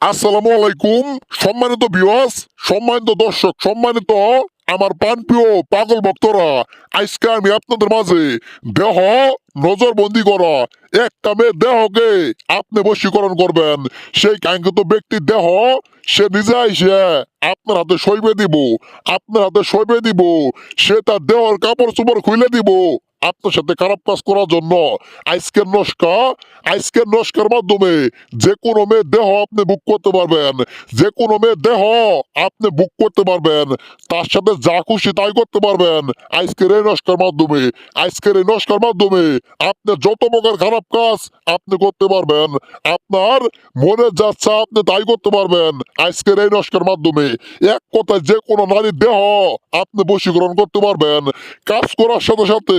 আসসালামু আলাইকুম। সম্মানিত বিওয়াস সম্মানিত দর্শক, সম্মানিত আমার প্রাণপ্রিয় পাগল ভক্তরা, আজকে আমি আপনাদের মাঝে দেহ নজরবন্দি করা, একটা মেয়ে দেহকে আপনি বশীকরণ করবেন। সেই কাঙ্ক্ষিত ব্যক্তির দেহ সে নিজে আইসে আপনার হাতে সইবে দিব, আপনার হাতে সইবে দিব, সে তার দেহর কাপড় চোপড় খুলে দিব আপনার সাথে খারাপ কাজ করার জন্য। আজকের নস্কা, আজকের নস্কার মাধ্যমে যে কোনো মেয়ে দেহ আপনি বুক করতে পারবেন। যে কোনো মেয়ে দেহ আপনি বুক করতে পারবেন। তার সাথে যা খুশি তাই করতে পারবেন। আজকের এই নস্কার মাধ্যমে, আজকের এই নস্কার মাধ্যমে আপনি যত প্রকার খারাপ কাজ আপনি করতে পারবেন, আপনার মনে যাচ্ছে আপনি তাই করতে পারবেন আজকের এই নস্কার মাধ্যমে। এক কথায় যে কোনো নারীর দেহ আপনি বশীকরণ করতে পারবেন। কাজ করার সাথে সাথে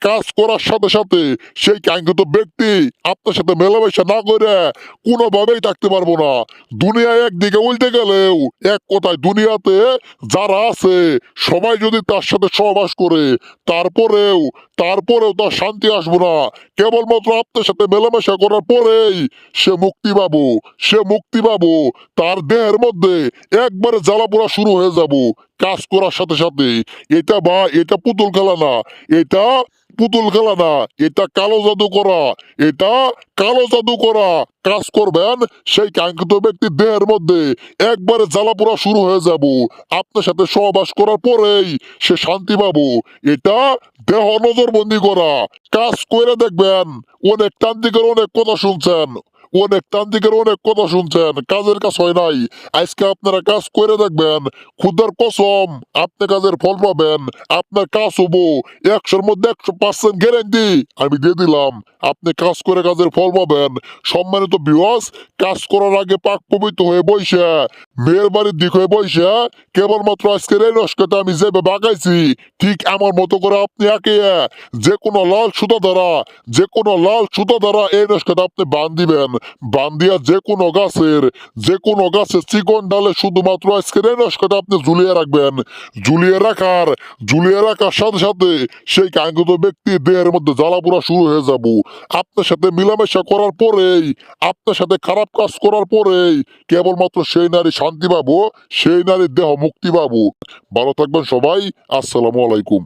কাজ করার সাথে সাথে সেই কাঙ্ক্ষিত ব্যক্তি আপনার সাথে মেলামেশা না করে কোনোভাবেই থাকতে পারব না। দুনিয়ায় একদিকে উল্টে গেলেও এক কথায় দুনিয়াতে যারা আছে, সবাই যদি তার সাথে সহবাস করে, তারপরেও তারপরেও তার শান্তি আসব না। কেবলমাত্র আপনার সাথে মেলামেশা করার পরেই সে মুক্তি পাবো, সে মুক্তি পাবো, তার দেহের মধ্যে একবারে জ্বালাপোড়া শুরু হয়ে যাব কাজ করার সাথে সাথে। এটা বা, এটা পুতুল খেলা না, এটা পুতুল খেলা না, এটা কালো জাদু করা, এটা কালো জাদু করা। কাজ করবেন, সেই কাঙ্ক্ষিত ব্যক্তি দেহের মধ্যে একবারে জ্বালাপোড়া শুরু হয়ে যাব। আপনার সাথে সহবাস করার পরেই সে শান্তি পাবো। এটা দেহ নজরবন্দি করা। কাজ করে দেখবেন, অনেক তান্ত্রিকের অনেক কথা শুনছেন। অনেক তান্ত্রিকের অনেক কথা শুনছেন, কাজের কাজ হয় নাই। আজকে আপনারা কাজ করে দেখবেন, খুদার কসম, আপনি কাজের ফল পাবেন, আপনার কাজ হব, একশোর মধ্যে একশো পার্সেন্ট গ্যারেন্টি আমি দিয়ে দিলাম, আপনি কাজ করে কাজের ফল পাবেন। সম্মানিত বিওয়াস কাজ করার আগে পাক পবিত্র হয়ে বইসে মেয়ের বাড়ির দিক হয়ে বইসে কেবলমাত্র আজকের এই নস্কাটা আমি যেভাবে বাগাইছি ঠিক আমার মতো করে আপনি একে যে কোনো লাল সুতা দ্বারা যে কোনো লাল সুতা দ্বারা এই নস্কাটা আপনি বান দিবেন। বান দিয়া যে কোনো গাছের, যে কোনো গাছের চিকন ডালে শুধুমাত্র আজকের এই নস্কাটা আপনি ঝুলিয়ে রাখবেন। ঝুলিয়ে রাখার ঝুলিয়ে রাখার সাথে সাথে সেই কাঙ্ক্ষিত ব্যক্তি দেহের মধ্যে জ্বালাপোড়া শুরু হয়ে যাব। আপনার সাথে মিলামেশা করার পরেই, আপনার সাথে খারাপ কাজ করার পরেই কেবলমাত্র সেই নারী শান্তি পাবো, সেই নারীর দেহ মুক্তি পাবো। ভালো থাকবেন সবাই, আসসালামু আলাইকুম।